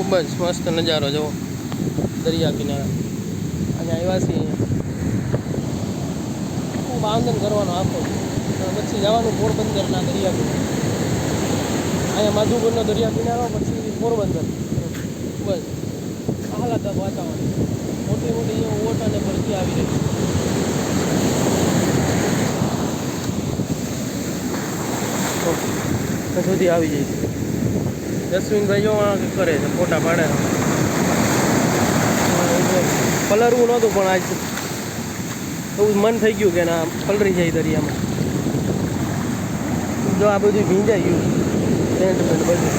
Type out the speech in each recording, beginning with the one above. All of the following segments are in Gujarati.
ખૂબ જ મસ્ત નજારો જુઓ દરિયા કિનારા. અને આવ્યા છીએ. અહીંયા ખૂબ આનંદ કરવાનો આખો. પછી જવાનું પોરબંદરના દરિયા કિનારા. અહીંયા માધુપુરનો દરિયા કિનારો, પછી પોરબંદર. બસ આહલાદક વાતાવરણ. મોટી મોટી અહીંયા ઓટ અને ભરતી આવી રહી છે. સુધી આવી જાય છે જસ્વિનભાઈ જો કરે છે, ફોટા પાડે પલરવું નહોતું પણ આજ એવું મન થઈ ગયું કે ના પલરી જાય દરિયામાં. જો આ બધું ભીંજાઈ ગયું. ટેન્ટ બેન્ટ બધું.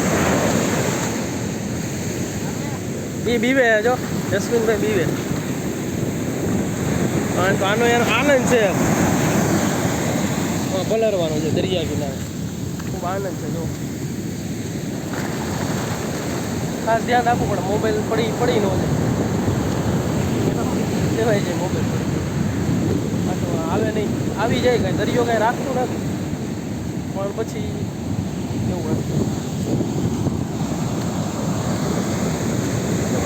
એ બીવે જો. જસ્મિનભાઈ બીવે. કારણ કે આનો યાર આનંદ છે પલરવાનો છે, દરિયા કિનારે. ખૂબ આનંદ છે, જો. ખાસ ધ્યાન રાખવું પડે. મોબાઈલ પડી પડી ન જાય. કહેવાય છે મોબાઈલ પડી. આવે નહીં. આવી જાય કાંઈ. દરિયો કાંઈ રાખતું નથી. પણ પછી એવું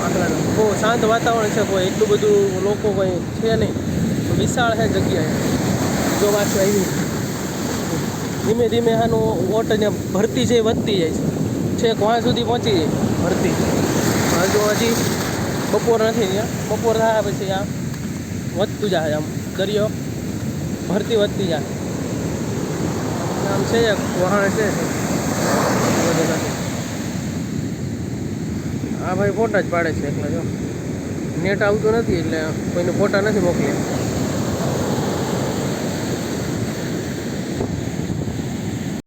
આખલા બહુ શાંત વાતાવરણ છે કોઈ. એટલું બધું લોકો કોઈ છે નહીં. વિશાળ છે જગ્યાએ. જો વાંચો આવી ધીમે ધીમે આનું વોટ ને ભરતી છે વધતી જાય છે. છેક વાં સુધી પહોંચી જાય. ભરતી. પરંતુ હજી બપોર નથી ત્યાં બપોર થાય પછી આ વધતું જાય આમ. દરિયો ભરતી વધતી જાય. આમ છે વહાણ છે. આ ભાઈ ફોટા જ પાડે છે એકલા જો. નેટ આવતું નથી એટલે કોઈને ફોટા નથી મોકલ્યા